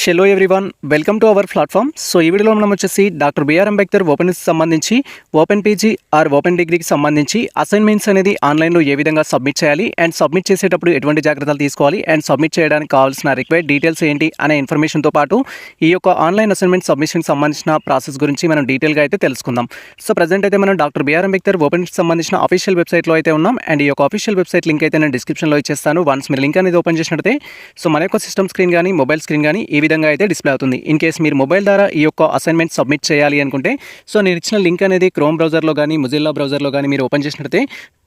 Hello everyone welcome to our platform so ఈ వీడియోలో మనం వచ్చేసి డాక్టర్ బిఆర్ అంబేద్కర్ ఓపెన్ సంబంధించి ఓపెన్ పీజీ ఆర్ ఓపెన్ డిగ్రీకి సంబంధించి అసైన్మెంట్స్ అనేది ఆన్లైన్లో ఏ విధంగా సబ్మిట్ చేయాలి అండ్ సబ్మిట్ చేసేటప్పుడు ఎటువంటి జాగ్రత్తలు తీసుకోవాలి అండ్ సబ్మిట్ చేయడానికి కావాల్సిన రిక్వైర్డ్ డీటెయిల్స్ ఏంటి అనే ఇన్ఫర్మేషన్తో పాటు ఈ యొక్క ఆన్లైన్ అసైన్మెంట్ సబ్మిషన్కి సంబంధించిన ప్రాసెస్ గురించి మనం డీటెయిల్గా అయితే తెలుసుకుందాం. సో ప్రజెంట్ అయితే మనం డాక్టర్ బిఆర్ అంబేద్కర్ ఓపెన్ సంబంధించిన అఫీషియల్ వెబ్సైట్లో అయితే ఉన్నాం అండ్ ఈ యొక్క అఫీషియల్ వెబ్సైట్ లింక్ అయితే నేను డిస్క్రిప్షన్లో ఇచ్చేస్తాను. వన్స్ మీరు లింక్ అనేది ఓపెన్ చేసినట్టే సో మన యొక్క సిస్టమ్ స్క్రీన్ కానీ మొబైల్ స్క్రీన్ కానీ ఈ విధంగా అయితే డిస్ప్లే అవుతుంది. ఇన్ కేస్ మీరు మొబైల్ ద్వారా ఈ యొక్క అసైన్మెంట్ సబ్మిట్ చేయాలి అనుకుంటే సో నేను ఇచ్చిన లింక్ అనేది క్రోమ్ బ్రౌజర్లో కానీ ముజిల్లా బ్రౌజర్లో కానీ మీరు ఓపెన్ చేసినట్టే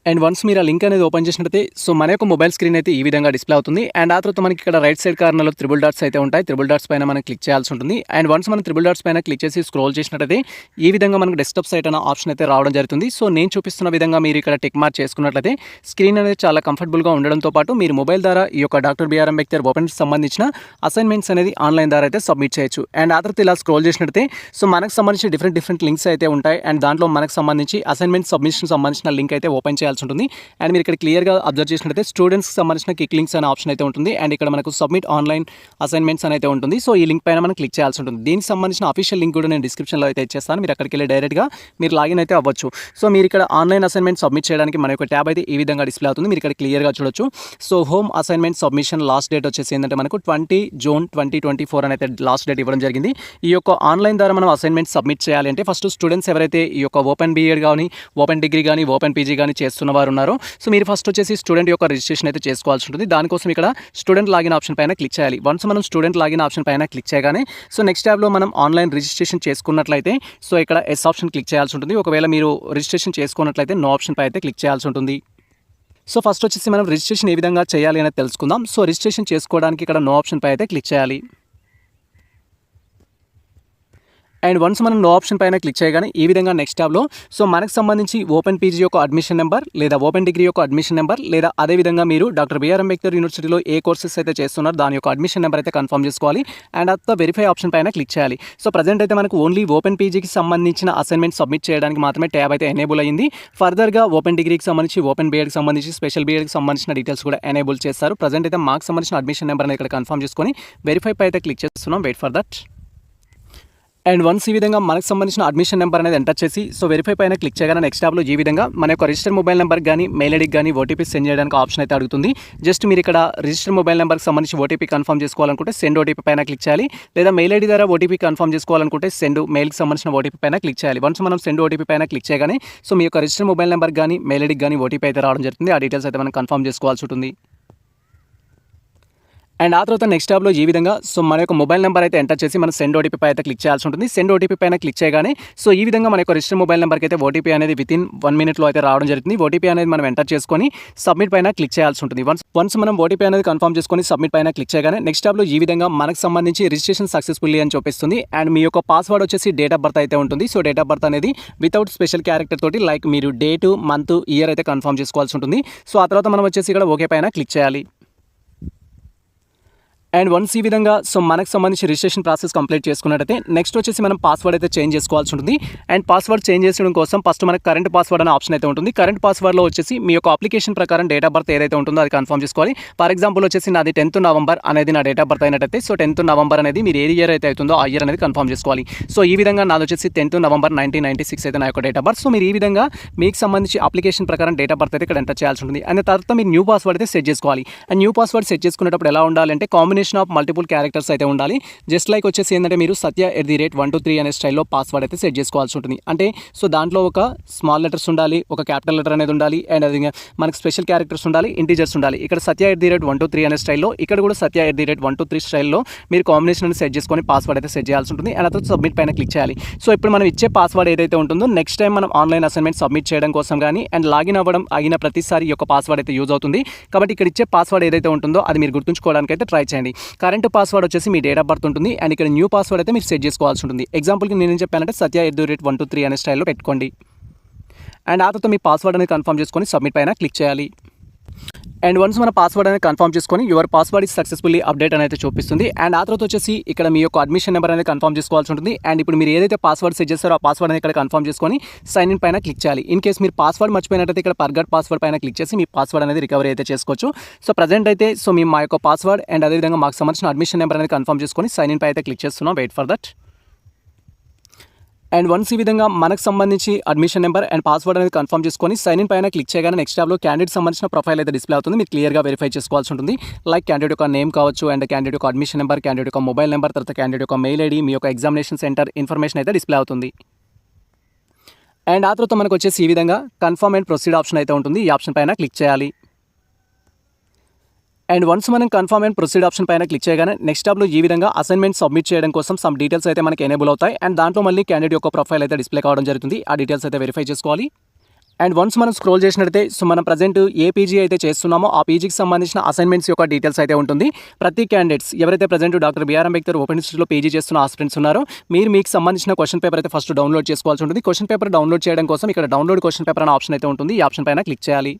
అండ్ వన్స్ మీరు ఆ లింక్ అనేది ఓపెన్ చేసినట్లయితే సో మన యొక్క మొబైల్ స్క్రీన్ అయితే ఈ విధంగా డిస్ప్లే అవుతుంది. అండ్ ఆ తర్వాత మనకి ఇక్కడ రైట్ సైడ్ కార్నర్లో త్రిబుల్ డాట్స్ అయితే ఉంటాయి. త్రిబుల్ డాట్స్ పైన మనం క్లిక్ చేయాల్సి ఉంటుంది. అండ్ వన్స్ మనం త్రిబుల్ డాట్స్ పైన క్లిక్ చేసి స్క్రోల్ చేసినట్టయితే ఈ విధంగా మనకు డెస్క్టాప్ సైట్ అనే ఆప్షన్ అయితే రావడం జరుగుతుంది. సో నేను చూపిస్తున్న విధంగా మీరు ఇక్కడ టెక్ మార్క్ చేసుకున్నట్లయితే స్క్రీన్ అనేది చాలా కంఫర్టబుల్గా ఉండడంతో పాటు మీరు మొబైల్ ద్వారా ఈ యొక్క డాక్టర్ బిఆర్ అంబేద్కర్ ఓపెన్కి సంబంధించిన అసైన్మెంట్స్ అనేది ఆన్లైన్ ద్వారా అయితే సబ్మిట్ చేయొచ్చు. అండ్ ఆ తర్వాత ఇలా స్క్రోల్ చేసినట్టయితే సో మనకు సంబంధించి డిఫరెంట్ డిఫరెంట్ లింక్స్ అయితే ఉంటాయి. అండ్ దాంట్లో మనకు సంబంధించి అసైన్మెంట్ సబ్మిషన్ సంబంధించిన లింక్ అయితే ఓపెన్ చేయాల్సి ఉంటుంది. అండ్ మీరు ఇక్కడ క్లియర్గా అబ్జర్వ్ చేసినట్లయితే స్టూడెంట్స్కి సంబంధించిన కిక్ లింక్స్ అనే ఆప్షన్ అయితే ఉంటుంది. అండ్ ఇక్కడ మనకు సబ్మిట్ ఆన్లైన్ అసైన్మెంట్స్ అని అయితే ఉంటుంది. సో ఈ లింక్ పైన మనం క్లిక్ చేయాల్సి ఉంటుంది. దీనికి సంబంధించిన అఫీషియల్ లింక్ కూడా నేను డిస్క్రిప్షన్లో అయితే ఇచ్చేస్తాను. మీరు అక్కడికి వెళ్ళి డైరెక్ట్గా మీరు లాగిన్ అయితే అవ్వచ్చు. సో మీరు ఇక్కడ ఆన్లైన్ అసైన్మెంట్ సబ్మిట్ చేయడానికి మన యొక్క ట్యాబ్ అయితే ఈ విధంగా డిస్ప్లే అవుతుంది. మీరు ఇక్కడ క్లియర్గా చూడొచ్చు. So home assignment submission last date వచ్చేసి ఏంటంటే మనకు twenty June twenty twenty four అయితే లాస్ట్ డేట్ ఇవ్వడం జరిగింది. ఈ యొక్క ఆన్లైన్ ద్వారా మనం అసైన్మెంట్ సబ్మిట్ చేయాలి అంటే ఫస్ట్ స్టూడెంట్స్ ఎవరైతే ఈ యొక్క ఓపెన్ బీఎడ్ కానీ ఓపెన్ డిగ్రీ కానీ ఓపెన్ పీజీ కానీ చేస్తున్న వారు ఉన్నారు సో మీరు ఫస్ట్ వచ్చేసి స్టూడెంట్ యొక్క రిజిస్ట్రేషన్ అయితే చేసుకోవాల్సి ఉంటుంది. దానికోసం ఇక్కడ స్టూడెంట్ లాగిన్ ఆప్షన్ పైన క్లిక్ చేయాలి. వన్స్ మనం స్టూడెంట్ లాగిన్ ఆప్షన్ పైన క్లిక్ చేయగానే సో నెక్స్ట్ ట్యాబ్లో మనం ఆన్లైన్ రిజిస్ట్రేషన్ చేసుకున్నట్లయితే సో ఇక్కడ ఎస్ ఆప్షన్ క్లిక్ చేయాల్సి ఉంటుంది. ఒకవేళ మీరు రిజిస్ట్రేషన్ చేసుకున్నట్లయితే నో ఆప్షన్ పై అయితే క్లిక్ చేయాల్సి ఉంటుంది. సో ఫస్ట్ వచ్చేసి మనం రిజిస్ట్రేషన్ ఏ విధంగా చేయాలి అనేది తెలుసుకుందాం. సో రిజిస్ట్రేషన్ చేసుకోవడానికి ఇక్కడ నో ఆప్షన్ పై అయితే క్లిక్ చేయాలి. అండ్ వన్స్ మనం నో ఆప్షన్ పైన క్లిక్ చేయగానే ఈ విధంగా నెక్స్ట్ ట్యాబ్లో సో మనకు సంబంధించి ఓపెన్ పీజీ యొక్క అడ్మిషన్ నెంబర్ లేదా ఓపెన్ డిగ్రీ యొక్క అడ్మిషన్ నెంబర్ లేదా అదేవిధంగా మీరు డాక్టర్ బిఆర్ అంబేద్కర్ యూనివర్సిటీలో ఏ కోర్సెస్ అయితే చేస్తున్నారు దాని యొక్క అడ్మిషన్ నెంబర్ అయితే కన్ఫర్మ్ చేసుకోవాలి అండ్ అత్త వెరిఫై ఆప్షన్ పైన క్లిక్ చేయాలి. సో ప్రజెంట్ అయితే మనకు ఓన్లీ ఓపెన్ పీజీకి సంబంధించిన అసైన్మెంట్ సబ్మిట్ చేయడానికి మాత్రమే ట్యాబ్ అయితే ఎనేబుల్ అయ్యింది. ఫర్దర్గా ఓపెన్ డిగ్రీకి సంబంధించి ఓపెన్ బీఎడ్కి సంబంధించి స్పెషల్ బీఎడ్కి సంబంధించిన డీటెయిల్స్ కూడా ఎనేబుల్ చేస్తారు. ప్రజెంట్ అయితే మాకు సంబంధించిన అడ్మిషన్ నెంబర్ అనేది ఇక్కడ కన్ఫర్మ్ చేసుకొని వెరిఫై పై అయితే క్లిక్ చేస్తున్నాం. Wait for that and once ఈ విధంగా మనకు సంబంధించిన అడ్మిషన్ నెంబర్ అనేది ఎంటర్ చేసి సో వెరిఫై పైన క్లిక్ చేయగానే నెక్స్ట్ ట్యాబ్లో ఈ విధంగా మన యొక్క రిజిస్టర్ మొబైల్ నెంబర్ కానీ మెయిల్ ఐడికి కానీ ఓటీపీ సెండ్ చేయడానికి ఆప్షన్ అయితే అడుగుతుంది. జస్ట్ మీరు ఇక్కడ రిజిస్టర్ మొబైల్ నెంబర్కి సంబంధించి ఓటీపీ కన్ఫర్మ్ చేసుకోవాలనుకుంటే సెండ్ ఓటీపీ పైన క్లిక్ చేయాలి. లేదా మెయిల్ ఐడి ద్వారా ఓటీపీ కన్ఫర్మ్ చేసుకోవాలనుకుంటే సెండ్ మెయిల్కి సంబంధించిన ఓటీపీ పైన క్లిక్ చేయాలి. వన్స్ మనం సెండ్ ఓటీపీ పైన క్లిక్ చేయగానే సో మీ యొక్క రిజిస్టర్ మొబైల్ నెంబర్ కానీ మెయిల్ ఐడికి కానీ ఓటీపీ అయితే రావడం జరుగుతుంది. ఆ డీటెయిల్స్ అయితే మనం కన్ఫర్మ్ చేసుకోవాల్సి ఉంటుంది. అండ్ ఆ తర్వాత నెక్స్ట్ ట్యాబ్లో ఈ విధంగా సో మన యొక్క మొబైల్ నెంబర్ అయితే ఎంటర్ చేసి మనం సెండ్ ఓటీపీ పై అయితే క్లిక్ చేయాల్సి ఉంటుంది. సెండ్ ఓటీపీ పైన క్లిక్ చేయగానే సో ఈ విధంగా మన యొక్క రిజిస్టర్ మొబైల్ నెంబర్కి అయితే ఓటీపీ అనేది విత్ ఇన్ వన్ మినిట్లో అయితే రావడం జరుగుతుంది. ఓటీపీ అనేది మనం ఎంటర్ చేసుకొని సబ్మిట్ పైన క్లిక్ చేయాల్సి ఉంటుంది. వన్స్ వన్స్ మనం ఓటీపీ అనేది కన్ఫర్మ్ చేసుకొని సబ్మిట్ పైన క్లిక్ చేయగానే నెక్స్ట్ ట్యాబ్లో ఈ విధంగా మనకు సంబంధించి రిజిస్ట్రేషన్ సక్సెస్ఫుల్లీ అని చూపిస్తుంది. అండ్ మీ యొక్క పాస్వర్డ్ వచ్చేసి డేట్ ఆఫ్ బర్త్ అయితే ఉంటుంది. సో డేట్ ఆఫ్ బర్త్ అనేది వితౌట్ స్పెషల్ క్యారెక్టర్ తోటి లైక్ మీరు డేటు మంత్ ఇయర్ అయితే కన్ఫర్మ్ చేసుకోవాల్సి ఉంటుంది. సో ఆ తర్వాత మనం వచ్చేసి ఇక్కడ ఓకే పైన క్లిక్ చేయాలి. అండ్ వన్స్ ఈ విధంగా సో మనకు సంబంధించి రిజిస్ట్రేషన్ ప్రాసెస్ కంప్లీట్ చేసుకున్నట్టయితే నెక్స్ట్ వచ్చేసి మనం పాస్వర్డ్ అయితే చేంజ్ చేసుకోవాల్సి ఉంటుంది. అండ్ పాస్వర్డ్ చేంజ్ చేసుకోవడం కోసం ఫస్ట్ మనకు కరెంట్ పాస్వర్డ్ అనే ఆప్షన్ అయితే ఉంటుంది. కరెంట్ పాస్వర్డ్లో వచ్చేసి మీ యొక్క అప్లికేషన్ ప్రకారం డేట్ ఆఫ్ బర్త్ ఏదైతే ఉంటుందో అది కన్ఫర్మ్ చేసుకోవాలి. ఫర్ ఎగ్జాంపుల్ వచ్చేసి నాది టెన్త్ నవంబర్ అనేది నా డేట్ ఆఫ్ బర్త్ అయినట్టయితే సో టెన్త్ నవంబర్ అనేది మీరు ఏ ఇయర్ అయితే అవుతుందో ఆ ఇయర్ అనేది కన్ఫర్మ్ చేసుకోవాలి. సో ఈ విధంగా నాది వచ్చేసి tenth November nineteen ninety six అయితే నా యొక్క డేట్ ఆఫ్ బర్త్ సో మీరు ఈ విధంగా మీకు సంబంధించి అప్లికేషన్ ప్రకారం డేట్ ఆఫ్ బర్త్ అయితే ఇక్కడ ఎంటర్ చేయాల్సి ఉంటుంది. అండ్ తర్వాత మీరు న్యూ పాస్వర్డ్ అయితే సెట్ చేసుకోవాలి. అండ్ న్యూ పాస్వర్డ్ సెట్ చేసుకునేటప్పుడు ఎలా ఉండాలంటే కాంబినేషన్ ఆఫ్ మల్టిపుల్ క్యారెక్టర్స్ అయితే ఉండాలి. జస్ట్ లైక్ వచ్చేసి ఏంటంటే మీరు Satya at the rate one two three అనే స్టైల్లో పాస్వర్డ్ అయితే సెట్ చేసుకోవాల్సి ఉంటుంది. అంటే సో దాంట్లో ఒక స్మాల్ లెటర్స్ ఉండాలి ఒక క్యాపిటల్ లెటర్ అనేది ఉండాలి అండ్ అది మనకి స్పెషల్ క్యారెక్టర్స్ ఉండాలి ఇంటీజర్స్ ఉండాలి. ఇక్కడ Satya at the rate one two three అనే స్టైల్లో ఇక్కడ కూడా Satya at the rate one two three స్టైల్లో మీరు కాంబినేషన్ అనేది సెట్ చేసుకొని పాస్వర్డ్ అయితే సెట్ చేయాల్సి ఉంటుంది. అండ్ అతను సబ్మిట్ పైన క్లిక్ చేయాలి. సో ఇప్పుడు మనం ఇచ్చే పాస్వర్డ్ ఏదైతే ఉంటుందో నెక్స్ట్ టైం మనం ఆన్లైన్ అసైన్మెంట్ సబ్మిట్ చేయడం కోసం కానీ అండ్ లాగిన్ అవ్వడం అయిన ప్రతిసారి యొక్క పాస్వర్డ్ అయితే యూజ్ అవుతుంది. కాబట్టి ఇక్కడ ఇచ్చే పాస్వర్డ్ ఏదైతే ఉంటుందో అది మీరు గుర్తుంచుకోవడానికి అయితే ట్రై చేయండి. కరెంట్ పాస్వర్డ్ వచ్చేసి మీ డేట్ ఆఫ్ బర్త్ ఉంటుంది. అండ్ ఇక్కడ న్యూ పాస్వర్డ్ అయితే మీరు సెట్ చేసుకోవాల్సి ఉంటుంది. ఎగ్జాంపుల్కి నేను ఏం చెప్పానంటే Satya at the rate one two three అనే స్టైల్లో పెట్టుకోండి. అండ్ ఆ తర్వాత మీ పాస్వర్డ్ అనేది కన్ఫర్మ్ చేసుకొని సబ్మిట్ పైన క్లిక్ చేయాలి. అండ్ వన్స్ మన పాస్వర్డ్ అనేది కన్ఫర్మ్ చేసుకొని your password is successfully update అనేది చూపిస్తుంది. అండ్ ఆ తర్వాత వచ్చేసి ఇక్కడ మీ యొక్క అడ్మిషన్ నెంబర్ అనేది కన్ఫర్మ్ చేసుకోవాల్సి ఉంటుంది. అండ్ ఇప్పుడు మీరు ఏదైతే పాస్వర్డ్ సెట్ చేస్తారో ఆ పాస్వర్డ్ అనేది ఇక్కడ కన్ఫర్మ్ చేసుకొని సైన్ ఇన్ పైన క్లిక్ చేయాలి. ఇన్ కేస్ మీరు పాస్వర్డ్ మర్చిపోయినట్టయితే ఇక్కడ పర్గట్ పాస్వర్డ్ పైన క్లిక్ చేసి మీ పాస్వర్డ్ అనేది రికవరీ అయితే చేసుకోవచ్చు. సో ప్రజెంట్ అయితే సో మీ మా యొక్క పాస్వర్డ్ అండ్ అదేవిధంగా మాకు సంబంధించిన అడ్మిషన్ నెంబర్ అనేది కన్ఫర్మ్ చేసుకొని సైన్ ఇన్ పై అయితే క్లిక్ చేస్తున్నాం. Wait for that and once ఈ విధంగా మనకు సంబంధించి అడ్మిషన్ నెంబర్ అండ్ పాస్వర్డ్ అనేది కన్ఫర్మ్ చేసుకొని సైన్ ఇన్ పైన క్లిక్ చేయగానే నెక్స్ట్ ట్యాబ్లో క్యాండిడేట్ సంబంధించిన ప్రొఫైల్ అయితే డిస్ప్లే అవుతుంది. మీరు క్లియర్గా వెరిఫై చేసుకోవాల్సి ఉంటుంది. లైక్ క్యాండిడేట్ యొక్క నేమ్ కావచ్చు అండ్ క్యాండిడేట్ యొక్క అడ్మిషన్ నెంబర్ క్యాండిడేట్ యొక్క మొబైల్ నెంబర్ తర్వాత క్యాండిడేట్ యొక్క మెయిల్ ఐడి మీ యొక్క ఎగ్జామినేషన్ సెంటర్ ఇన్ఫర్మేషన్ అయితే డిస్ప్లే అవుతుంది. అండ్ ఆ తర్వాత మనకు వచ్చేసి ఈ విధంగా కన్ఫర్మ్ అండ్ ప్రొసీడ్ ఆప్షన్ అయితే ఉంటుంది. ఈ ఆప్షన్ పైన క్లిక్ చేయాలి. అండ్ వన్స్ మనం కన్ఫర్మ్ అండ్ ప్రొసీడ్ ఆప్షన్ పైన క్లిక్ చేయగానే నెక్స్ట్ టాబ్లో ఈ విధంగా అసైన్మెంట్ సబ్మిట్ చేయడం కోసం సమ్ డీటెయిల్స్ అయితే మనకి ఎనేబుల్ అవుతాయి. అండ్ దాంట్లో మళ్ళీ క్యాండిడేట్ యొక్క ప్రొఫైల్ అయితే డిస్ప్లే కావడం జరుగుతుంది. ఆ డీటెయిల్స్ అయితే వెరిఫై చేసుకోవాలి. అండ్ వన్స్ మనం స్క్రోల్ చేసినట్టయితే సో మనం ప్రజెంట్ ఏ పీజీ అయితే చేస్తున్నామో ఆ పీజీకి సంబంధించిన అసైన్మెంట్స్ యొక్క డీటెయిల్స్ అయితే ఉంటుంది. ప్రతి క్యాండిడేట్స్ ఎవరైతే present doctor BR Ambedkar open ఇన్స్టిట్యూట్లో పీజీ చేస్తున్న ఆస్పిరెంట్స్ ఉన్నారో మీరు మీకు సంబంధించిన క్వశ్చన్ పేపర్ అయితే ఫస్ట్ డౌన్లోడ్ చేసుకోవాల్సి ఉంటుంది. క్వశ్చన్ పేపర్ డౌన్లోడ్ చేయడం కోసం ఇక్కడ డౌన్లోడ్ క్వశ్చన్ పేపర్ అనే ఆప్షన్ అయితే ఉంటుంది. ఈ ఆప్షన్ పైన క్లిక్ చేయాలి.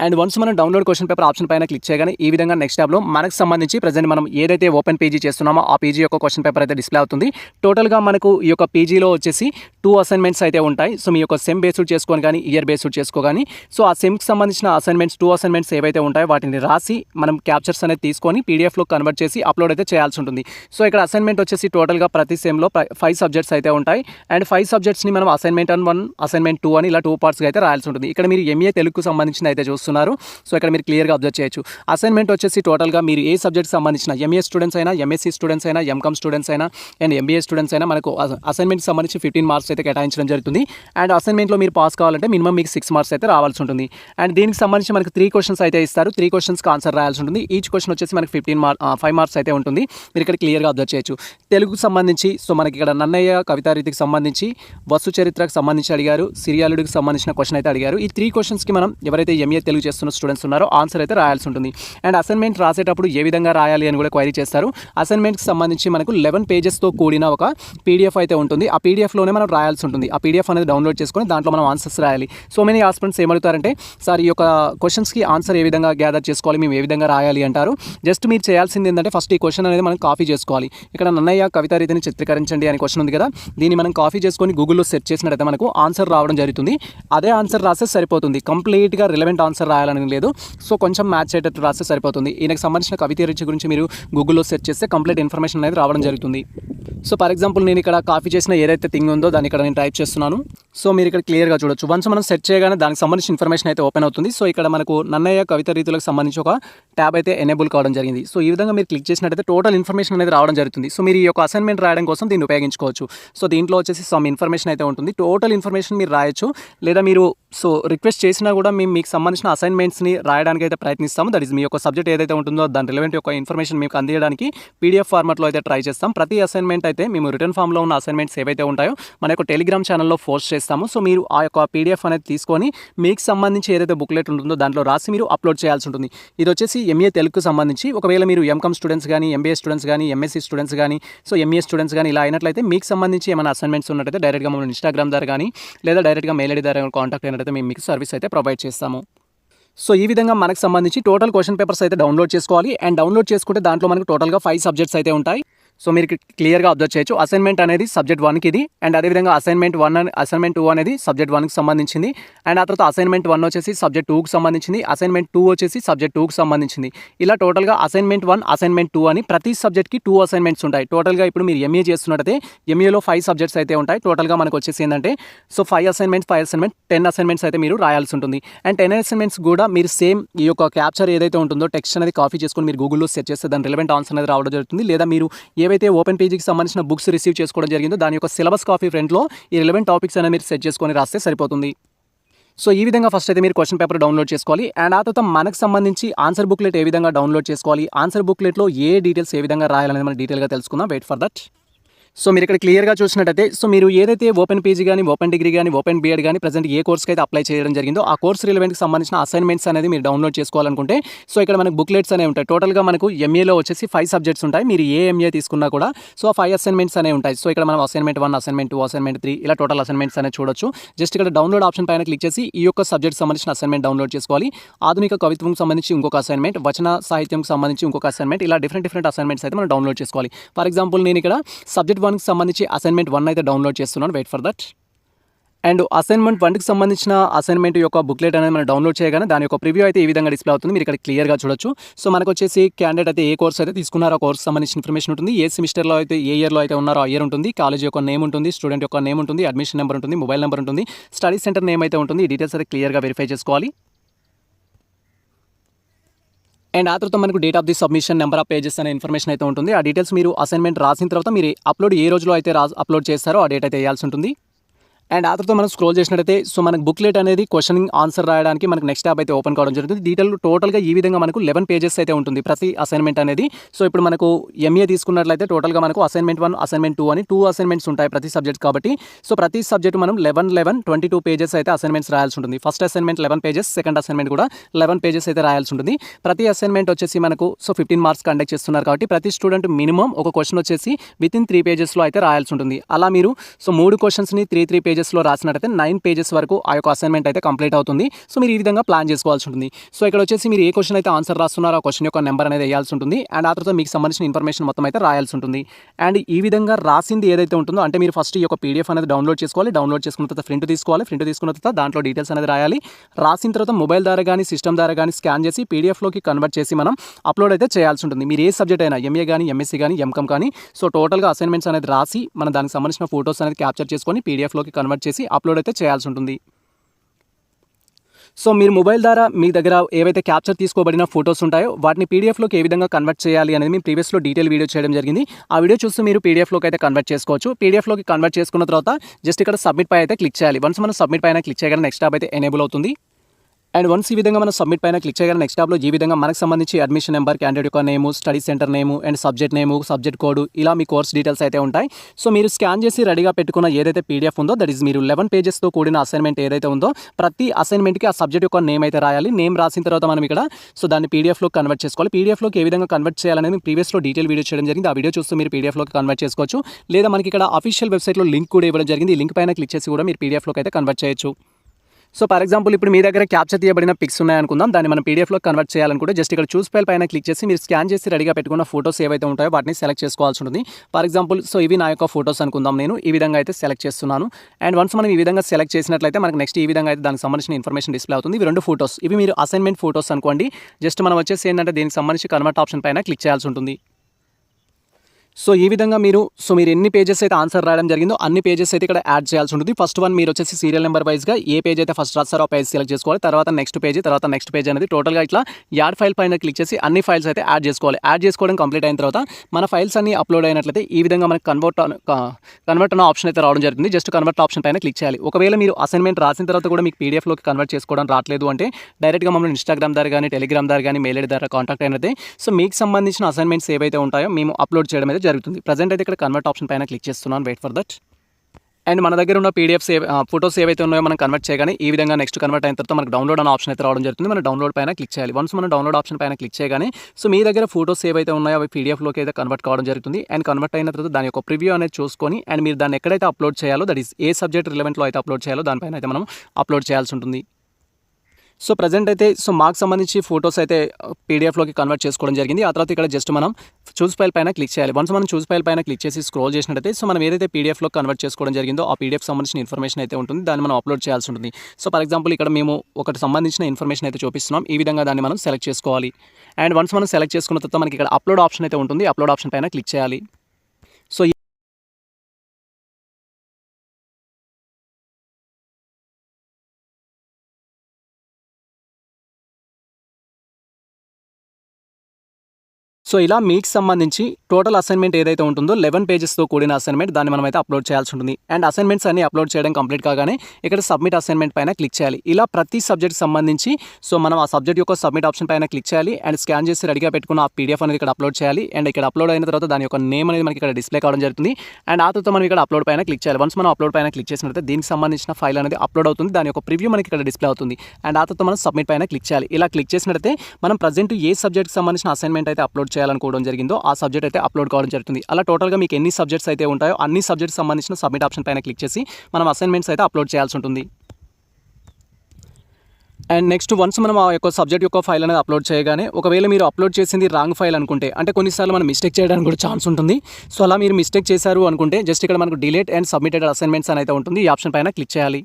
అండ్ వన్స్ మనం డౌన్లోడ్ క్వశ్చన్ పేపర్ ఆప్షన్ పైన క్లిక్ చేయగానే ఈ విధంగా నెక్స్ట్ ట్యాబ్లో మనకు సంబంధించి ప్రజెంట్ మనం ఏదైతే ఓపెన్ పేజీ చేస్తున్నామో ఆ పేజీ యొక్క క్వశ్చన్ పేపర్ అయితే డిస్ప్లే అవుతుంది. టోటల్గా మనకు ఈ యొక్క పేజీలో వచ్చేసి టూ అసైన్మెంట్స్ అయితే ఉంటాయి. సో మీ యొక్క సెమ్ బేస్డ్ చేసుకొని కానీ ఇయర్ బేస్డ్ చేసుకో కానీ సో ఆ సెమ్కి సంబంధించిన అసైన్మెంట్స్ టూ అసైన్మెంట్స్ ఏవైతే ఉంటాయో వాటిని రాసి మనం క్యాప్చర్స్ అనేది తీసుకొని పీడిఎఫ్లో కన్వర్ట్ చేసి అప్లోడ్ అయితే చేయాల్సి ఉంటుంది. సో ఇక్కడ అసైన్మెంట్ వచ్చేసి టోటల్గా ప్రతి సెమ్లో ఫైవ్ సబ్జెక్ట్స్ అయితే ఉంటాయి. అండ్ ఫైవ్ సబ్జెక్ట్స్ని మనం assignment one one assignment two అని ఇలా టూ పార్ట్స్గా అయితే రాయాల్సి ఉంటుంది. ఇక్కడ మీరు ఎంఏ తెలుగుకు సంబంధించిన అయితే చూస్తున్నారు. సో ఇక్కడ మీరు క్లియర్గా అబ్జర్వ్ చేయొచ్చు. అసైన్మెంట్ వచ్చేసి టోటల్గా మీరు ఏ సబ్జెక్ట్ సంబంధించిన ఎంఏ స్టూడెంట్స్ అయినా ఎంఎస్సీ స్టూడెంట్స్ అయినా ఎంకామ్ స్టూడెంట్స్ అయినా అండ్ ఎంబీఏ స్టూడెంట్స్ అయినా మనకు అసైన్మెంట్కి సంబంధించి ఫిఫ్టీన్ మార్క్స్ అయితే కేటాయించడం జరుగుతుంది. అండ్ అసైన్మెంట్లో మీరు పాస్ కావాలంటే మినిమం మీకు సిక్స్ మార్క్స్ అయితే రావాల్సి ఉంటుంది. అండ్ దీనికి సంబంధించి మనకు త్రీ క్వశ్చన్స్ అయితే ఇస్తారు. త్రీ క్వశ్చన్స్కి ఆన్సర్ రాయాల్సి ఉంటుంది. ఈచ్ క్వశ్చన్ వచ్చేసి మనకి ఫిఫ్టీన్ మార్క్ ఫైవ్ మార్క్స్ అయితే ఉంటుంది. మీరు ఇక్కడ క్లియర్గా అబ్జర్వ్ చేయొచ్చు. తెలుగుకు సంబంధించి సో మనకి ఇక్కడ నన్నయ్య కవితారీతికి సంబంధించి వస్తు చరిత్రకు సంబంధించి అడిగారు సిరియాలుడికి సంబంధించిన క్వశ్చన్ అయితే అడిగారు. ఈ త్రీ క్వశ్చన్స్కి మనం ఎవరైతే ఎంఏ తెలుగు చేస్తున్న స్టూడెంట్స్ ఉన్నారో ఆన్సర్ అయితే రాయాల్సి ఉంటుంది. అండ్ అసైన్మెంట్ రాసేటప్పుడు ఏ విధంగా రాయాలి అని కూడా క్వైరీ చేస్తారు. అసైన్మెంట్కి సంబంధించి మనకు లెవెన్ పేజెస్తో కూడిన ఒక పీడిఎఫ్ అయితే ఉంటుంది. ఆ పీడిఎఫ్లోనే మనం రాయాల్సి ఉంటుంది. ఆ పీడిఎఫ్ అనేది డౌన్లోడ్ చేసుకొని దాంట్లో మనం ఆన్సర్స్ రాయాలి. సో మెనీ ఆస్పిరెంట్స్ ఏమడుగుతారంటే సార్ ఈ యొక్క క్వశ్చన్స్కి ఆన్సర్ ఏ విధంగా గ్యాదర్ చేసుకోవాలి? మేము ఏ విధంగా రాయాలి? అంటారు. జస్ట్ మీరు చేయాల్సింది ఏంటంటే ఫస్ట్ ఈ క్వశ్చన్ అనేది మనం కాపీ చేసుకోవాలి. ఇక్కడ నన్నయ్య కవిత రీతిని చిత్రీకరించండి అనే క్వశ్చన్ ఉంది కదా. దీన్ని మనం కాపీ చేసుకొని గూగుల్లో సెర్చ్ చేసినట్టయితే మనకు ఆన్సర్ రావడం జరుగుతుంది. అదే ఆన్సర్ రాస్తే సరిపోతుంది. కంప్లీట్గా రిలవెంట్ ఆన్సర్ రాయాలని లేదు. సో కొంచెం మ్యాచ్ అయ్యేటట్టు రాస్తే సరిపోతుంది. ఈయనకు సంబంధించిన కవిత రుచి గురించి మీరు గూగుల్లో సెర్చ్ చేస్తే కంప్లీట్ ఇన్ఫర్మేషన్ అనేది రావడం జరుగుతుంది. సో ఫర్ ఎగ్జాంపుల్ నేను ఇక్కడ కాపీ చేసిన ఏదైతే థింగ్ ఉందో దాన్ని ఇక్కడ నేను టైప్ చేస్తున్నాను. సో మీరు ఇక్కడ క్లియర్గా చూడొచ్చు. వన్స్ మనం సెర్చ్ చేయగానే దానికి సంబంధించిన ఇన్ఫర్మేషన్ అయితే ఓపెన్ అవుతుంది. సో ఇక్కడ మనకు నన్నయ్య కవిత రీతులకు సంబంధించి ఒక ట్యాబ్ అయితే ఎనేబుల్ కావడం జరిగింది. సో ఈ విధంగా మీరు క్లిక్ చేసినట్టయితే టోటల్ ఇన్ఫర్మేషన్ అనేది రావడం జరుగుతుంది. సో మీరు ఈ యొక్క అసైన్మెంట్ రాయడం కోసం దీన్ని ఉపయోగించుకోవచ్చు. సో దీంట్లో వచ్చేసి సమ్ ఇన్ఫర్మేషన్ అయితే ఉంటుంది. టోటల్ ఇన్ఫర్మేషన్ మీరు రాయొచ్చు. లేదా మీరు సో రిక్వెస్ట్ చేసినా కూడా మేము మీకు సంబంధించిన అసైన్మెంట్స్ని రాయడానికి అయితే ప్రయత్నిస్తాము. దట్ ఈస్ మీ యొక్క సబ్జెక్ట్ ఏదైతే ఉంటుందో దాని రిలవెంట్ యొక్క ఇన్ఫర్మేషన్ మీకు అందించడానికి పీడిఎఫ్ ఫార్మాట్లో అయితే ట్రై చేస్తాం. ప్రతి అసైన్మెంట్ అయితే మేము రిటర్న్ ఫామ్లో ఉన్న అసైన్మెంట్స్ ఏవైతే ఉంటాయో మన యొక్క టెలిగ్రామ్ ఛానల్లో పోస్ట్ చేస్తాము. సో మీరు ఆ యొక్క పీడిఎఫ్ అనేది తీసుకొని మీకు సంబంధించి ఏదైతే బుక్లెట్ ఉంటుందో దాంట్లో రాసి మీరు అప్లోడ్ చేయాల్సి ఉంటుంది. ఇది వచ్చేసి ఎంఏ తెలుగుకు సంబంధించి. ఒకవేళ మీరు ఎంకామ్ స్టూడెంట్స్ కానీ ఎంబీఏ స్టూడెంట్స్ కానీ ఎంఎస్సీ స్టూడెంట్స్ కానీ సో ఎంఏ స్టూడెంట్స్ కానీ ఇలా అయినట్లయితే మీకు సంబంధించి ఏమైనా అసైన్మెంట్స్ ఉన్నట్టయితే డైరెక్ట్గా మమ్మల్ని ఇన్స్టాగ్రామ్ ద్వారా కానీ లేదా డైరెక్ట్గా మెయిల్ ఐడి ద్వారా కాంటాక్ట్ అయినట్టయితే మేము మీకు సర్వీస్ అయితే ప్రొవైడ్ చేస్తాము. సో ఈ విధంగా మనకు సంబంధించి టోటల్ క్వశ్చన్ పేపర్స్ అయితే డౌన్లోడ్ చేసుకోవాలి. అండ్ డౌన్లోడ్ చేసుకుంటే దాంట్లో మనకు టోటల్గా ఫైవ్ సబ్జెక్ట్స్ అయితే ఉంటాయి. సో మీరు క్లియర్గా అబ్జర్వ్ చేయొచ్చు. అసైన్మెంట్ అనేది సబ్జెక్ట్ వన్కి ఇది. అండ్ అదేవిధంగా అసైన్మెంట్ వన్ అసైన్మెంట్ టూ అనేది సబ్జెక్ట్ వన్కి సంబంధించింది. అండ్ ఆ తర్వాత అసైన్మెంట్ వన్ వచ్చేసి సబ్జెక్ట్ టూకి సంబంధించింది. అసైన్మెంట్ టూ వచ్చేసి సబ్జెక్ట్ టూకి సంబంధించింది. ఇలా టోటల్గా అసైన్మెంట్ వన్ అసైన్మెంట్ టూ అని ప్రతి సబ్జెక్ట్కి టూ అసైన్మెంట్స్ ఉంటాయి. టోటల్గా ఇప్పుడు మీరు ఎంఏ చేస్తున్నట్టయితే ఎంఏలో ఫైవ్ సబ్జెక్ట్స్ అయితే ఉంటాయి. టోటల్గా మనకు వచ్చేసి ఏంటంటే so five assignments five assignment ten assignments అయితే మీరు రాయాల్సి ఉంటుంది. అండ్ టెన్ అసైన్మెంట్స్ కూడా మీరు సేమ్ ఈ యొక్క క్యాప్చర్ ఏదైతే ఉంటుందో టెక్స్ట్ అనేది కాపీ చేసుకొని మీరు గూగుల్లో సెర్చ్ చేస్తే దాని రిలవెంట్ ఆన్సర్ అనేది రావడం జరుగుతుంది. లేదా మీరు ఏవైతే ఓపెన్ పేజీకి సంబంధించిన బుక్స్ రిసీవ్ చేసుకోవడం జరిగిందో దాని యొక్క సిలబస్ కాపీ ఫ్రంట్లో ఈ రిలవెంట్ టాపిక్స్ అనేది మీరు సెట్ చేసుకొని రాస్తే సరిపోతుంది. సో ఈ విధంగా ఫస్ట్ అయితే మీరు క్వశ్చన్ పేపర్ డౌన్లోడ్ చేసుకోవాలి. అండ్ ఆ తర్వాత మనకు సంబంధించి ఆన్సర్ బుక్లెట్ ఏ విధంగా డౌన్లోడ్ చేసుకోవాలి? ఆన్సర్ బుక్లెట్లో ఏ డీటెయిల్స్ ఏ విధంగా రాయాలనేది మనం డీటెయిల్గా తెలుసుకుందాం. వెయిట్ ఫర్ దట్ సో మీరు ఇక్కడ క్లియర్గా చూసినట్టయితే సో మీరు ఏదైతే ఓపెన్ పీజీ కానీ ఓపెన్ డిగ్రీ కానీ ఓపెన్ బీఎడ్ కానీ ప్రజెంట్ ఏ కోర్స్కి అయితే అప్లై చేయడం జరిగిందో ఆ కోర్స్ రిలవెంట్కి సంబంధించిన అసైన్మెంట్స్ అనేది మీరు డౌన్లోడ్ చేసుకోవాలనుకుంటే సో ఇక్కడ మనకు బుక్లెట్స్ అనేవి ఉంటాయి. టోటల్గా మనకు ఎంఏలో వచ్చేసి ఫైవ్ సబ్జెక్ట్స్ ఉంటాయి. మీరు ఏ ఎంఏ తీసుకున్నా కూడా సో ఆ ఫైవ్ అసైన్మెంట్స్ అనేవి ఉంటాయి. సో ఇక్కడ మనం assignment one assignment two assignment three ఇలా టోటల్ అసైన్మెంట్స్ అనేది చూడొచ్చు. జస్ట్ ఇక్కడ డౌన్లోడ్ ఆప్షన్ పైన క్లిక్ చేసి ఈ యొక్క సబ్జెక్ట్ సంబంధించిన అసైన్మెంట్ డౌన్లోడ్ చేసుకోవాలి. ఆధునిక కవిత్వం సంబంధించి ఇంకొక అసైన్మెంట్ వచన సాహిత్యంకి సంబంధించి ఇంకొక అసైన్మెంట్ ఇలా డిఫరెంట్ డిఫరెంట్ అసైన్మెంట్స్ అయితే మనం డౌన్లోడ్ చేసుకోవాలి. ఫర్ ఎగ్జాంపుల్ నేను ఇక్కడ సబ్జెక్ట్ వన్కి సంబంధించి అసైన్మెంట్ వన్ అయితే డౌన్లోడ్ చేస్తున్నాను. Wait for that and assignment వన్కి సంబంధించిన అసైన్మెంట్ యొక్క బుక్లెట్ అనేది మనం డౌన్లోడ్ చేయగానే దాని యొక్క ప్రివ్యూ అయితే ఈ విధంగా డిస్ప్లే అవుతుంది. మీరు ఇక్కడ క్లియర్గా చూడొచ్చు. సో మనకు వచ్చేసి క్యాండిడేట్ అయితే ఏ కోర్స్ అయితే తీసుకున్నారో ఆ కోర్స్ సంబంధించిన ఇన్ఫర్మేషన్ ఉంటుంది. ఏ సెమిస్టర్లో అయితే ఏ ఇయర్లో అయితే ఉన్నారో ఆ ఇయర్ ఉంటుంది. కాలేజ్ యొక్క నేమ్ ఉంటుంది స్టూడెంట్ యొక్క నేమ్ ఉంటుంది అడ్మిషన్ నెంబర్ ఉంటుంది మొబైల్ నెంబర్ ఉంటుంది స్టడీ సెంటర్ నేమ్ అయితే ఉంటుంది. ఈ డీటెయిల్స్ అయితే క్లియర్గా వెరిఫై చేసుకోవాలి. అండ్ ఆ తర్వాత మనకు date of the submission number of pages అనే ఇన్ఫర్మేషన్ అయితే ఉంటుంది. ఆ డీటెయిల్స్ మీరు అసైన్మెంట్ రాసిన తర్వాత మీరు అప్లోడ్ ఏ రోజులో అయితే రా అప్లోడ్ చేస్తారో ఆ డేట్ అయితే వేయాల్సి ఉంటుంది. అండ్ ఆ తర్వాత మనం స్క్రోల్ చేసినట్టయితే సో మనకు బుక్లెట్ అనేది క్వశ్చనింగ్ ఆన్సర్ రాయడానికి మనకు నెక్స్ట్ ట్యాబ్ అయితే ఓపెన్ కావడం జరుగుతుంది. డీటెయిల్ టోటల్గా ఈ విధంగా మనకు లెవెన్ పేజెస్ అయితే ఉంటుంది ప్రతి అసైన్మెంట్ అనేది. సో ఇప్పుడు మనకు ఎంఏ తీసుకున్నట్లయితే టోటల్గా మనకు అసైన్మెంట్ వన్ అసైన్మెంట్ టూ అని టూ అసైన్మెంట్స్ ఉంటాయి ప్రతి సబ్జెక్ట్ కాబట్టి. సో ప్రతి సబ్జెక్ట్ మనం eleven eleven twenty two pages అయితే అసైన్మెంట్స్ రాయాల్సి ఉంటుంది. First assignment eleven pages second assignment కూడా లెవెన్ పేజెస్ అయితే రాయాల్సి ఉంటుంది. ప్రతి అసైన్మెంట్ వచ్చేసి మనకు సో ఫిఫ్టీన్ మార్క్స్ కండక్ట్ చేస్తున్నారు కాబట్టి ప్రతి స్టూడెంట్ మినిమం ఒక క్వశ్చన్ వచ్చేసి విత్ ఇన్ త్రీ పేజెస్లో అయితే రాయాల్సి ఉంటుంది. అలా మీరు సో మూడు క్వశ్చన్స్ని త్రీ త్రీ పేజెస్ పేజెస్లో రాసినట్టయితే నైన్ పేజెస్ వరకు ఆ యొక్క అసైన్మెంట్ అయితే కంప్లీట్ అవుతుంది. సో మీరు ఈ విధంగా ప్లాన్ చేసుకోవాల్సి ఉంటుంది. సో ఇక్కడ వచ్చేసి మీరు ఏ క్వశ్చన్ అయితే ఆన్సర్ రాస్తున్నారో ఆ క్వశ్చన్ యొక్క నెంబర్ అనేది వేయాల్సి ఉంటుంది. అండ్ ఆ తర్వాత మీకు సంబంధించిన ఇన్ఫర్మేషన్ మొత్తం అయితే రాయాల్సి ఉంటుంది. అండ్ ఈ విధంగా రాసింది ఏదైతే ఉంటుందో అంటే మీరు ఫస్ట్ ఈ యొక్క పీడిఎఫ్ అనేది డౌన్లోడ్ చేసుకోవాలి. డౌన్లోడ్ చేసుకున్న తర్వాత ప్రింట్ తీసుకోవాలి. ప్రింట్ తీసుకున్న తర్వాత దాంట్లో డీటెయిల్స్ అనేది రాయాలి. రాసిన తర్వాత మొబైల్ ద్వారా కానీ సిస్టమ్ ద్వారా కానీ స్కాన్ చేసి పీడిఎఫ్లోకి కన్వర్ట్ చేసి మనం అప్లోడ్ అయితే చేయాల్సి ఉంటుంది. మీరు ఏ సబ్జెక్ట్ అయినా ఎంఏ కానీ ఎంఎస్సీ కానీ ఎంకమ్ కానీ సో టోటల్గా అసైన్మెంట్స్ అనేది రాసి మనం దానికి సంబంధించిన ఫోటోస్ అనేది క్యాప్చర్ చేసుకొని పీడిఎఫ్లోకి కన్వర్ట్ కన్వర్ట్ చేసి అప్లోడ్ అయితే చేయాల్సి ఉంటుంది. సో మీరు మొబైల్ ద్వారా మీ దగ్గర ఏవైతే క్యాప్చర్ తీసుకోబడిన ఫోటోస్ ఉంటాయో వాటిని పీడిఎఫ్లోకి ఏ విధంగా కన్వర్ట్ చేయాలి అనేది మేము ప్రీవియస్లో డీటెయిల్ వీడియో చేయడం జరిగింది. ఆ వీడియో చూస్తూ మీరు పీడిఎఫ్లోకి అయితే కన్వర్ట్ చేసుకోవచ్చు. పీడిఎఫ్లోకి కన్వర్ట్ చేసుకున్న తర్వాత జస్ట్ ఇక్కడ సబ్మిట్ పై అయితే క్లిక్ చేయాలి. వన్స్ మనం సబ్మిట్ పైన క్లిక్ చేయగానే నెక్స్ట్ టాప్ అయితే ఎనేబుల్ అవుతుంది. అండ్ వన్స్ ఈ విధంగా మనం సబ్మిట్ పైన క్లిక్ చేయగానే నెక్స్ట్ టాప్లో ఈ విధంగా మనకు సంబంధించి అడ్మిషన్ నెంబర్ క్యాండిడేట్ యొక్క name study center name and subject name subject code ఇలా మీ కోర్స్ డీటెయిల్స్ అయితే ఉంటాయి. సో మీరు స్కాన్ చేసి రెడీగా పెట్టుకున్న ఏదైతే పీడిఎఫ్ ఉందో దట్ ఈస్ మీరు లెవెన్ పేజెస్తో కూడిన అసైన్మెంట్ ఏదైతే ఉందో ప్రతి అసైన్మెంట్కి ఆ సబ్జెక్ట్ యొక్క నేమ్ అయితే రాయాలి. నేమ్ రాసిన తర్వాత మనం ఇక్కడ సో దాన్ని పీడిఎఫ్లో కన్వర్ట్ చేసుకోవాలి. పీడిఎఫ్లోకి ఏ విధంగా కన్వర్ట్ చేయాలనేది ప్రీవియస్లో డీటెయిల్ వీడియో చేయడం జరిగింది. ఆ వీడియో చూస్తూ మీరు పీడిఎఫ్లోకి కన్వర్ట్ చేసుకోవచ్చు. లేదా మనకి ఇక్కడ అఫీషియల్ వెబ్సైట్లో లింక్ కూడా ఇవ్వడం జరిగింది. ఈ లింక్ పైన క్లిక్ చేసి కూడా మీరు పీడిఎఫ్లోకి అయితే కన్వర్ట్ చేయొచ్చు. సో ఫర్ ఎగ్జాంపుల్ ఇప్పుడు మీ దగ్గర క్యాప్చర్ తీయబడిన పిక్స్ ఉన్నాయనుకుందాం దాన్ని మనం పీడిఎఫ్లో కన్వర్ట్ చేయాలనుకుంటే జస్ట్ ఇక్కడ చూస్ ఫైల్ పైన క్లిక్ చేసి మీరు స్కాన్ చేసి రెడీగా పెట్టుకున్న ఫోటోస్ ఏవైతే ఉంటాయో వాటిని సెలెక్ట్ చేసుకోవాల్సి ఉంటుంది. ఫర్ ఎగ్జాంపుల్ సో ఇవి నా యొక్క ఫోటోస్ అనుకుందాం నేను. ఈ విధంగా అయితే సెలెక్ట్ చేస్తున్నాను. అండ్ వన్స్ మనం ఈ విధంగా సెలెక్ట్ చేసినట్లయితే మనకు నెక్స్ట్ ఈ విధంగా అయితే దానికి సంబంధించిన ఇన్ఫర్మేషన్ డిస్ప్లే అవుతుంది. ఇవి రెండు ఫోటోస్ ఇవి మీరు అసైన్మెంట్ ఫోటోస్ అనుకోండి. జస్ట్ మనం వచ్చేసి ఏంటంటే దీనికి సంబంధించి కన్వర్ట్ ఆప్షన్ పైన క్లిక్ చేయాల్సి ఉంటుంది. సో ఈ విధంగా మీరు సో మీరు ఎన్ని పేజెస్ అయితే ఆన్సర్ రాయడం జరిగిందో అన్ని పేజెస్ అయితే ఇక్కడ యాడ్ చేయాల్సి ఉంటుంది. ఫస్ట్ వన్ మీరు వచ్చేసి సీరియల్ నెంబర్ వైజ్గా ఏ పేజ్ అయితే ఫస్ట్ రాస్తారో ఆ పేజ్ సెలెక్ట్ చేసుకోవాలి. తర్వాత నెక్స్ట్ పేజ్ తర్వాత నెక్స్ట్ పేజ్ అనేది టోటల్గా ఇట్లా యాడ్ ఫైల్ పైన క్లిక్ చేసి అన్ని ఫైల్స్ అయితే యాడ్ చేసుకోవాలి. యాడ్ చేసుకోవడం కంప్లీట్ అయిన తర్వాత మన ఫైల్స్ అన్ని అప్లోడ్ అయినట్లయితే ఈ విధంగా మనకు కన్వర్ట్ కన్వర్ట్ అన్న ఆప్షన్ అయితే రావడం జరుగుతుంది. జస్ట్ కన్వర్ట్ ఆప్షన్ పైన క్లిక్ చేయాలి. ఒకవేళ మీరు అసైన్మెంట్ రాసిన తర్వాత కూడా మీకు పీడిఎఫ్లోకి కన్వర్ట్ చేసుకోవడం రావట్లేదు అంటే డైరెక్ట్గా మమ్మల్ని ఇన్స్టాగ్రామ్ ద్వారా కానీ టెలిగ్రామ్ ద్వారా కానీ మెయిల్ ఐడి ద్వారా కాంటాక్ట్ అయినది సో మీకు సంబంధించిన అసైన్మెంట్స్ ఏవైతే ఉంటాయో మేము అప్లోడ్ చేయడం అయితే జరుగుతుంది. ప్రజెంట్ అయితే ఇక్కడ కన్వర్ట్ ఆప్షన్ పైన క్లిక్ చేస్తున్నాను. వెయిట్ ఫర్ దట్ అండ్ మన దగ్గర ఉన్న పీడిఎఫ్స్ ఫోటోస్ ఏవైతే ఉన్నాయో మనం కన్వర్ట్ చేయగానే ఈ విధంగా నెక్స్ట్ కన్వర్ట్ అయిన తర్వాత మనకు డౌన్లోడ్ అనే ఆప్షన్ అయితే రావడం జరుగుతుంది. మనం డౌన్లోడ్ పైన క్లిక్ చేయాలి. వన్స్ మనం డౌన్లోడ్ ఆప్షన్ పైన క్లిక్ చేయగానే సో మీ దగ్గర ఫోటోస్ ఏవైతే ఉన్నాయో అవి పీడిఎఫ్లోకి అయితే కన్వర్ట్ కావడం జరుగుతుంది. అండ్ కన్వర్ట్ అయిన తర్వాత దాని యొక్క ప్రివ్యూ అనేది చూసుకొని అండ్ మీరు దాన్ని ఎక్కడైతే అప్లోడ్ చేయాలో దట్ ఈస్ ఏ సబ్జెక్ట్ రిలవెంట్లో అయితే అప్లోడ్ చేయాలో దానిపైన అయితే మనం అప్లోడ్ చేయాల్సి ఉంటుంది. సో ప్రజెంట్ అయితే సో మాకు సంబంధించి ఫోటోస్ అయితే పీడిఎఫ్లోకి కన్వర్ట్ చేసుకోవడం జరిగింది. ఆ తర్వాత ఇక్కడ జస్ట్ మనం చూస్ ఫైల్ పైన క్లిక్ చేయాలి. వన్స్ మనం చూస్ ఫైల్ పైన క్లిక్ చేసి స్క్రోల్ చేసినట్టయితే సో మనం ఏదైతే పీడిఎఫ్లో కన్వర్ట్ చేసుకోవడం జరిగిందో ఆ పీడిఎఫ్ సంబంధించిన ఇన్ఫర్మేషన్ అయితే ఉంటుంది. దాన్ని మనం అప్లోడ్ చేయాల్సి ఉంటుంది. సో ఫర్ ఎగ్జాంపుల్ ఇక్కడ మేము ఒకటి సంబంధించిన ఇన్ఫర్మేషన్ అయితే చూపిస్తున్నాం. ఈ విధంగా దాన్ని మనం సెలెక్ట్ చేసుకోవాలి. అండ్ వన్స్ మనం సెలెక్ట్ చేసుకున్న తర్వాత మనకి ఇక్కడ అప్లోడ్ ఆప్షన్ అయితే ఉంటుంది. అప్లోడ్ ఆప్షన్ పైన క్లిక్ చేయాలి. సో ఇలా మీకు సంబంధించి టోటల్ అసైన్మెంట్ ఏదైతే ఉంటుందో లెవెన్ పేజెస్తో కూడిన అసైన్మెంట్ దాన్ని మనం అయితే అప్లోడ్ చేయాల్సి ఉంటుంది. అండ్ అసైన్మెంట్స్ అన్ని అప్లోడ్ చేయడం కంప్లీట్ కాగానే ఇక్కడ సబ్మిట్ అసైన్మెంట్ పైన క్లిక్ చేయాలి. ఇలా ప్రతి సబ్జెక్ట్ సంబంధించి సో మనం ఆ సబ్జెక్ట్ యొక్క సబ్మిట్ ఆప్షన్ పైన క్లిక్ చేయాలి. అండ్ స్కాన్ చేసి రెడీగా పెట్టుకున్న ఆ పీడిఎఫ్ అనేది ఇక్కడ అప్లోడ్ చేయాలి. అండ్ ఇక్కడ అప్లోడ్ అయిన తర్వాత దాని యొక్క నేమ్ అనేది మనకి ఇక్కడ డిస్ప్లే కావడం జరుగుతుంది. అండ్ ఆ తర్వాత మనం ఇక్కడ అప్లోడ్ పైన క్లిక్ చేయాలి. వన్స్ మనం అప్లోడ్ పైన క్లిక్ చేసినట్లయితే దీనికి సంబంధించిన ఫైల్ అనేది అప్లోడ్ అవుతుంది. దాని యొక్క ప్రివ్యూ మనకి ఇక్కడ డిస్ప్లే అవుతుంది. అండ్ ఆ తర్వాత మనం సబ్మిట్ పైన క్లిక్ చేయాలి. ఇలా క్లిక్ చేసినట్లయితే మనం ప్రజెంట్ ఏ సబ్జెక్ట్కి సంబంధించిన అసైన్మెంట్ అయితే అప్లోడ్ చేయాలి. చేయాలనుకోవడం జరిగిందో ఆ సబ్జెక్ట్ అయితే అప్లోడ్ కావడం జరుగుతుంది. అలా టోటల్గా మీకు ఎన్ని సబ్జెక్ట్స్ అయితే ఉంటాయో అన్ని సబ్జెక్ట్స్ సంబంధించిన సబ్మిట్ ఆప్షన్ పైన క్లిక్ చేసి మనం అసైన్మెంట్స్ అయితే అప్లోడ్ చేయాల్సి ఉంటుంది. అండ్ నెక్స్ట్ వన్స్ మనం ఆ యొక్క సబ్జెక్ట్ యొక్క ఫైల్ అనేది అప్లోడ్ చేయగానే ఒకవేళ మీరు అప్లోడ్ చేసింది రాంగ్ ఫైల్ అనుకుంటే అంటే కొన్నిసార్లు మనం మిస్టేక్ చేయడానికి కూడా ఛాన్స్ ఉంటుంది. సో అలా మీరు మిస్టేక్ చేశారు అనుకుంటే జస్ట్ ఇక్కడ మనకు డిలేట్ అండ్ సబ్మిటెడ్ అసైన్మెంట్స్ అని అయితే ఉంటుంది. ఈ ఆప్షన్ పైన క్లిక్ చేయాలి.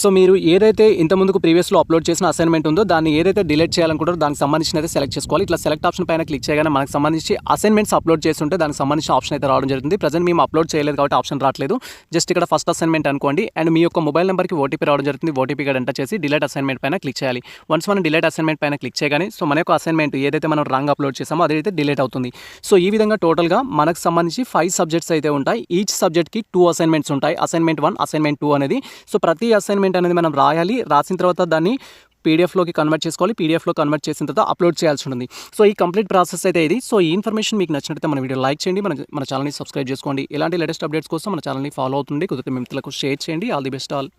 సో మీరు ఏదైతే ఇంతకుముందుకు ప్రీవియస్లో అప్లోడ్ చేసిన అసైన్మెంట్ ఉందో దాన్ని ఏదైతే డిలీట్ చేయాలనుకుంటారో దానికి సంబంధించిన అయితే సెలెక్ట్ చేసుకోవాలి. ఇట్లా సెలెక్ట్ ఆప్షన్ పైన క్లిక్ చేయగానే మనకు సంబంధించి అసైన్మెంట్స్ అప్లోడ్ చేస్తుంటే దానికి సంబంధించిన ఆప్షన్ అయితే రావడం జరుగుతుంది. ప్రజెంట్ మేము అప్లోడ్ చేయలేదు కాబట్టి ఆప్షన్ రావట్లేదు. జస్ట్ ఇక్కడ ఫస్ట్ అసైన్మెంట్ అనుకోండి. అండ్ మీ యొక్క మొబైల్ నెంబర్కి ఓటీపీ రావడం జరుగుతుంది. ఓటీపీ ఇక్కడ ఎంటర్ చేసి డిలీట్ అసైన్మెంట్ పైన క్లిక్ చేయాలి. వన్స్ మనం డిలీట్ అసైన్మెంట్ పైన క్లిక్ చేయగానే సో మన యొక్క అసైన్మెంట్ ఏదైతే మనం రాంగ్ అప్లోడ్ చేసామో అదైతే డిలీట్ అవుతుంది. సో ఈ విధంగా టోటల్గా మనకు సంబంధించి ఫైవ్ సబ్జెక్ట్స్ అయితే ఉంటాయి. ఈచ్ సబ్జెక్ట్కి టూ అసైన్మెంట్స్ ఉంటాయి. అసైన్మెంట్ వన్ అసైన్మెంట్ టూ అనేది. సో ప్రతి అసైన్మెంట్ అనేది మనం రాయాలి. రాసిన తర్వాత దాన్ని పీడిఎఫ్లోకి కన్వర్ట్ చేసుకోవాలి. పీడిఎఫ్లో కన్వర్ట్ చేసిన తర్వాత అప్లోడ్ చేయాల్సి ఉంటుంది. సో ఈ కంప్లీట్ ప్రాసెస్ అయితే ఇది. సో ఈ ఇన్ఫర్మేషన్ మీకు నచ్చినట్లయితే మన వీడియో లైక్ చేయండి. మన మన ఛానల్ని సబ్స్క్రైబ్ చేసుకోండి. ఇలాంటి లేటెస్ట్ అప్డేట్స్ కోసం మన ఛానల్ని ఫాలో అవుతుంది కుదిరితే మిత్రులకు షేర్ చేయండి. All the best all